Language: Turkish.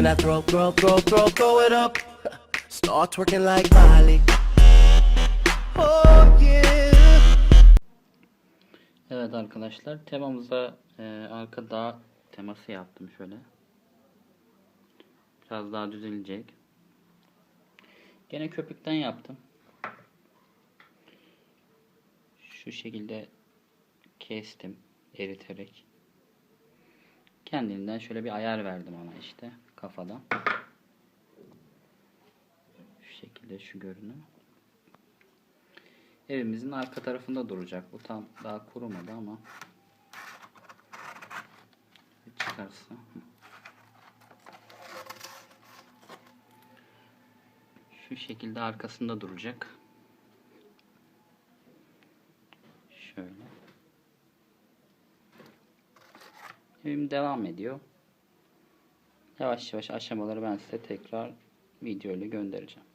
when I throw, throw, throw, throw, throw it up. Start twerking like Miley. Oh yeah. Evet arkadaşlar temamıza e, arka dağ teması yaptım şöyle. Biraz daha düzelecek. Gene köpükten yaptım. Şu şekilde kestim eriterek. Kendiliğinden şöyle bir ayar verdim ona işte kafadan. Şu şekilde şu görünüyor. Evimizin arka tarafında duracak. Bu tam daha kurumadı ama çıkarsa. Şu şekilde arkasında duracak. Şöyle. Evim devam ediyor. Yavaş yavaş aşamaları ben size tekrar video ile göndereceğim.